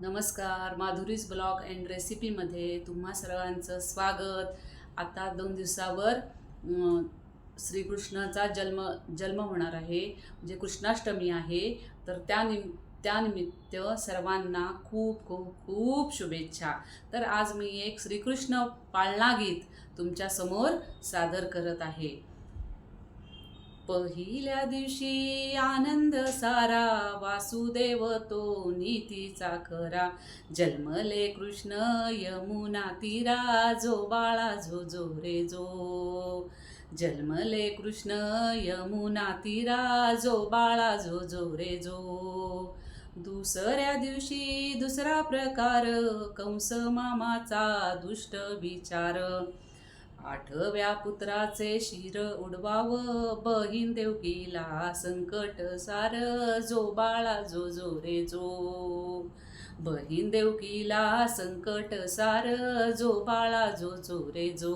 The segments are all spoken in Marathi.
नमस्कार माधुरीज ब्लॉग अँड रेसिपीमध्ये तुम्हा सर्वांचं स्वागत. आता दोन दिवसावर श्रीकृष्णाचा जन्म जन्म होणार आहे. म्हणजे कृष्णाष्टमी आहे. तर त्या निम त्यानिमित्त सर्वांना खूप खूप खूप शुभेच्छा. तर आज मी एक श्रीकृष्ण पाळणा गीत तुमच्यासमोर सादर करत आहे. पहिल्या दिवशी आनंद सारा वासुदेव तो नीतीचा खरा. जन्मले कृष्ण यमुना तीरा जो बाळा जो जो रे जो. जन्मले कृष्ण यमुना तीरा जो बाळा जो जो रे जो. दुसऱ्या दिवशी दुसरा प्रकार कंस मामाचा दुष्ट विचार. आठव्या पुत्राचे शिर उडवाव. बहीण देवकीला संकट सार. जो बाळा जो जो रे जो बहीण देवकीला संकट सार. जो बाळा जो जो रे जो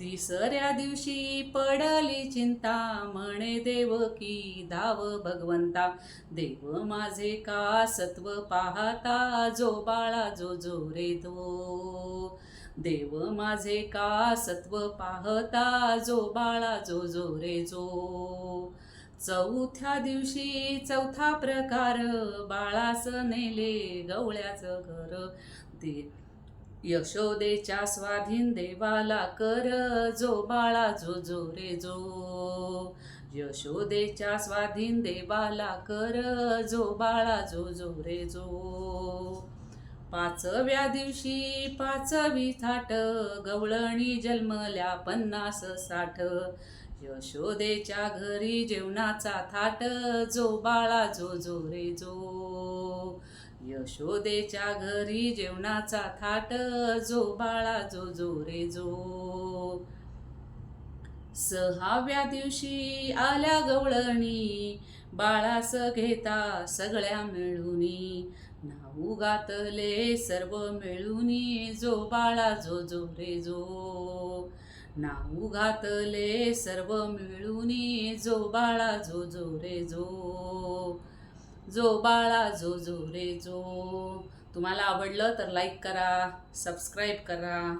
तिसऱ्या दिवशी पडली चिंता. म्हणे देव की धाव भगवंता. देव माझे का सत्व पाहता? जो बाळा जो जो रे तो. देव माझे का सत्व पाहता? जो बाळा जो जो रे जो चौथ्या दिवशी चौथा प्रकार. बाळास नेले गवळ्याचं घर. दे यशोदेच्या स्वाधीन देवाला कर जो बाळा जो जो रे जो. यशोदेच्या स्वाधीन देवाला कर जो बाळा जो जो रे जो. पाचव्या दिवशी पाचवी थाट गवळणी जन्मल्या पन्नास साठ. यशोदेच्या घरी जेवणाचा थाट जो बाळा जो जो रे जो. यशोदेच्या घरी जेवणाचा थाट जो बाळा जो जो रे जो. सहाव्या दिवशी आल्या गवळणी बाळास घेता सगळ्या मिळूनी. नाऊ गातले सर्व मिळूनी जो बाळा जो जो रे जो. नाऊ घातले सर्व मिळूनी जो बाळा जो जो रे जो. जो बाळा जो जो रे जो. तुम्हाला आवडलं तर लाईक करा सबस्क्राईब करा.